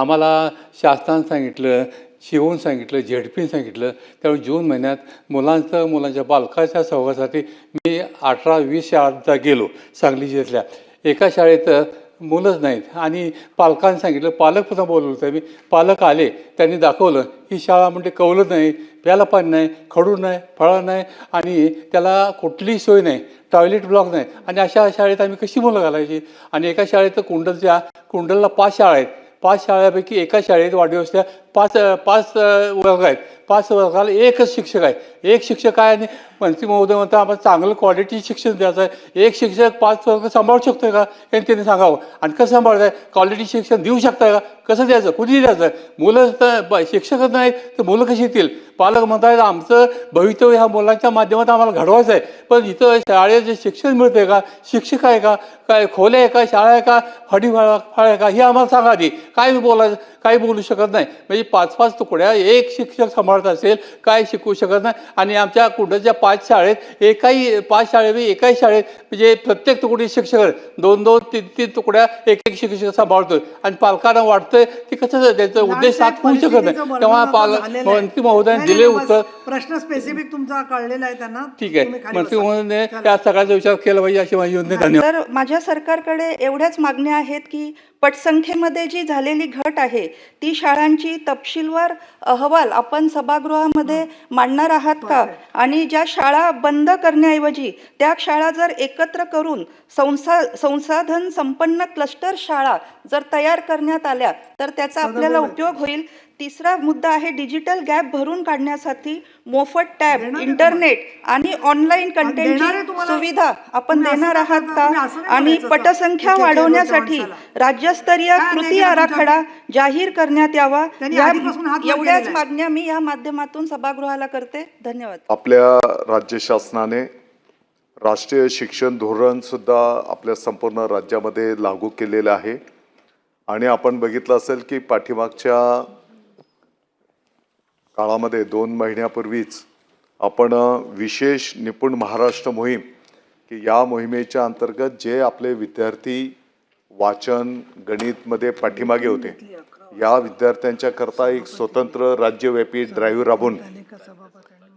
आम्हाला शासनानं सांगितलं शिवून सांगितलं झेडपीन सांगितलं. त्यामुळे जून महिन्यात मुलांचं मुलांच्या बालकाच्या सहवासाठी मी अठरा वीस शाळांचा गेलो सांगली जिल्ह्यातल्या. एका शाळेत मुलंच नाहीत. आणि पालकांनी सांगितलं पालक पण बोलवलं होतं. मी पालक आले त्यांनी दाखवलं ही शाळा म्हणजे कवलं नाही प्याला पाणी नाही खडू नाही फळं नाही आणि त्याला कुठलीही सोय नाही टॉयलेट ब्लॉक नाही. आणि अशा शाळेत आम्ही कशी मुलं घालायची? आणि एका शाळेत कुंडलच्या कुंडलला पाच शाळा आहेत. पाच शाळेपैकी एका शाळेत वाढदिवसल्या पाच पाच वर्ग आहेत. पाच वर्गाला एकच शिक्षक आहे. एक शिक्षक आहे आणि मंत्री महोदय म्हणता आम्हाला चांगलं क्वालिटी शिक्षण द्यायचं आहे. एक शिक्षक पाच वर्ग सांभाळू शकतोय का? हे त्यांनी सांगावं. आणि कसं सांभाळत आहे क्वालिटी शिक्षण देऊ शकताय का? कसं द्यायचं? कुठे द्यायचं? मुलं तर ब- शिक्षकच नाहीत तर मुलं कशी येतील? पालक म्हणतात आमचं भवितव्य ह्या मुलांच्या माध्यमात आम्हाला घडवायचं आहे. पण इथं शाळेत जे शिक्षण मिळतंय का? शिक्षक आहे का? काय खोल्या आहे का? शाळा आहे का? फडी फाळ आहे का? हे आम्हाला सांगा आधी. काय मी बोलायचं? काही बोलू शकत नाही. म्हणजे पाच पाच तुकड्या एक शिक्षक सांभाळत असेल काय शिकवू शकत नाही. आणि आमच्या कुठच्या पाच शाळेत एकाही पाच शाळेत एकाही शाळेत म्हणजे प्रत्येक तुकडी शिक्षक. दोन दोन तीन तीन तुकड्या एक एक शिक्षक सांभाळतोय. आणि पालकांना वाटतंय की कसं त्याचा उद्देश साथ होऊ शकत नाही. तेव्हा पालक मंत्री महोदयाने दिले उत्तर. प्रश्न स्पेसिफिक तुमचा कळलेला आहे त्यांना. ठीक आहे. मंत्री. महोदयाने त्या सगळ्याचा विचार केला पाहिजे अशी माझी धन्यवाद. तर माझ्या सरकारकडे एवढ्याच मागण्या आहेत की पटसंख्येमध्ये जी झालेली घट आहे ती शाळांची तपशीलवार अहवाल आपण सभागृहामध्ये मांडणार आहात का? आणि ज्या शाळा बंद करण्याऐवजी त्या शाळा जर एकत्र करून संसा संसाधन संपन्न क्लस्टर शाळा जर तयार करण्यात आल्या तर त्याचा आपल्याला उपयोग होईल. तिसरा मुद्दा आहे डिजिटल गॅप भरून काढण्यासाठी मोफत टॅब इंटरनेट आणि ऑनलाईन कंटेंटची? सुविधा आपण देणार आहात? का आणि पटसंख्या. वाढवण्यासाठी. राज्यस्तरीय कृती आराखडा जाहीर करण्यात यावा एवढ्याच. मागण्या मी या माध्यमातून सभागृहाला करते धन्यवाद आपल्या राज्य शासनाने राष्ट्रीय शिक्षण धोरण सुद्धा आपल्या संपूर्ण राज्यामध्ये लागू केलेलं आहे आणि आपण बघितलं असेल की पाठीमागच्या काळामध्ये दोन महिन्यापूर्वीच आपण विशेष निपुण महाराष्ट्र मोहीम की या मोहिमेच्या अंतर्गत जे आपले विद्यार्थी वाचन गणितमध्ये पाठीमागे होते या विद्यार्थ्यांच्या करता एक स्वतंत्र राज्यव्यापी ड्राईव्ह राबून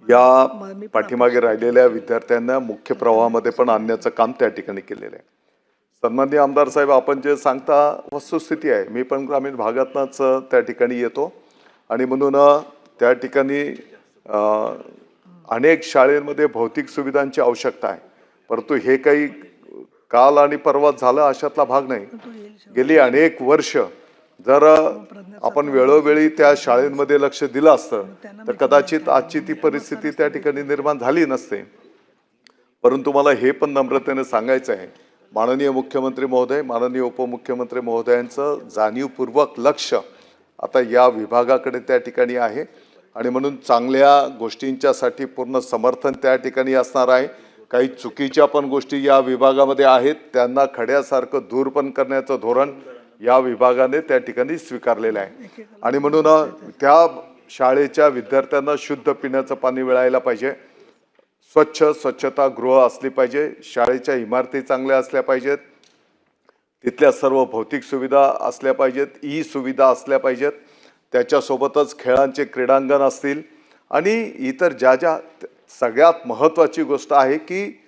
या पाठीमागे राहिलेल्या विद्यार्थ्यांना मुख्य प्रवाहामध्ये पण आणण्याचं काम त्या ठिकाणी केलेलं आहे. सन्माननीय आमदार साहेब आपण जे सांगता वस्तुस्थिती आहे मी पण ग्रामीण भागातनंच त्या ठिकाणी येतो. आणि म्हणून त्या ठिकाणी अनेक शाळेमध्ये भौतिक सुविधांची आवश्यकता आहे. परंतु हे काही काल आणि परवा झालं अशातला भाग नाही. गेली अनेक वर्ष जर आपण वेळोवेळी त्या शाळेमध्ये लक्ष दिलं असतं तर कदाचित आजची ती परिस्थिती त्या ठिकाणी निर्माण झाली नसते. परंतु मला हे पण नम्रतेने सांगायचं आहे माननीय मुख्यमंत्री महोदय माननीय उपमुख्यमंत्री महोदयांचं जाणीवपूर्वक लक्ष आता या विभागाकडे त्या ठिकाणी आहे. आणि म्हणून चांगल्या गोष्टींच्यासाठी पूर्ण समर्थन त्या ठिकाणी असणार आहे. काही चुकीच्या पण गोष्टी या विभागामध्ये आहेत. त्यांना खड्यासारखं दूर पण करण्याचं धोरण या विभागाने त्या ठिकाणी स्वीकारलेलं आहे. आणि म्हणून त्या शाळेच्या विद्यार्थ्यांना शुद्ध पिण्याचं पाणी मिळायला पाहिजे. स्वच्छ स्वच्छता गृह असली पाहिजे. शाळेच्या इमारती चांगल्या असल्या पाहिजेत. तिथल्या सर्व भौतिक सुविधा असल्या पाहिजेत. ई सुविधा असल्या पाहिजेत. त्याच्यासोबतच खेळांचे क्रीडांगण असतील. आणि इतर ज्या ज्या सगळ्यात महत्त्वाची गोष्ट आहे की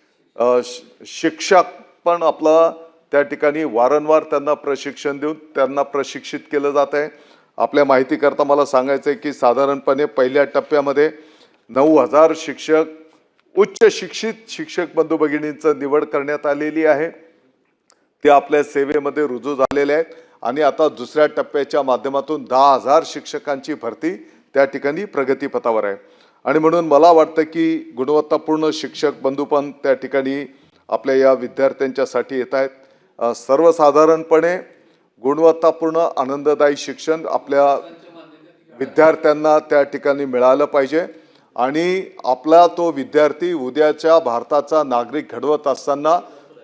श- शिक्षक पण आपला त्या ठिकाणी वारंवार त्यांना प्रशिक्षण देऊन त्यांना प्रशिक्षित केलं जात आहे. आपल्या माहितीकरता मला सांगायचं आहे की साधारणपणे पहिल्या टप्प्यामध्ये नऊ हजार शिक्षक उच्च शिक्षित शिक्षक बंधू भगिनींचं निवड करण्यात आलेली आहे. ते आपल्या सेवेमध्ये रुजू झालेले आहेत. आणि आता दुसऱ्या टप्प्याच्या माध्यमातून दहा हजार शिक्षकांची भरती त्या ठिकाणी प्रगतीपथावर आहे. आणि म्हणून मला वाटतं की गुणवत्तापूर्ण शिक्षक बंधू पण त्या ठिकाणी आपल्या या विद्यार्थ्यांच्यासाठी येत आहेत. सर्वसाधारणपणे गुणवत्तापूर्ण आनंददायी शिक्षण आपल्या विद्यार्थ्यांना त्या ठिकाणी मिळालं पाहिजे. आणि आपला तो विद्यार्थी उद्याच्या भारताचा नागरिक घडवत असताना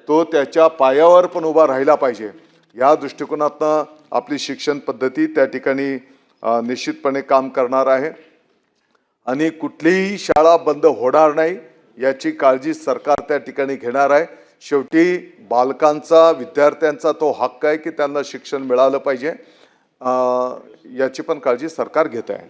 तो त्याच्या पायावर पण उभा राहिला पाहिजे. या दृष्टिकोनातनं आपली शिक्षण पद्धती त्या ठिकाणी निश्चितपणे काम करणार आहे. आणि कुठलीही शाळा बंद होणार नाही याची काळजी सरकार त्या ठिकाणी घेणार आहे. शेवटी बालकांचा विद्यार्थ्यांचा तो हक्क आहे की त्यांना शिक्षण मिळालं पाहिजे. याची पण काळजी सरकार घेत आहे.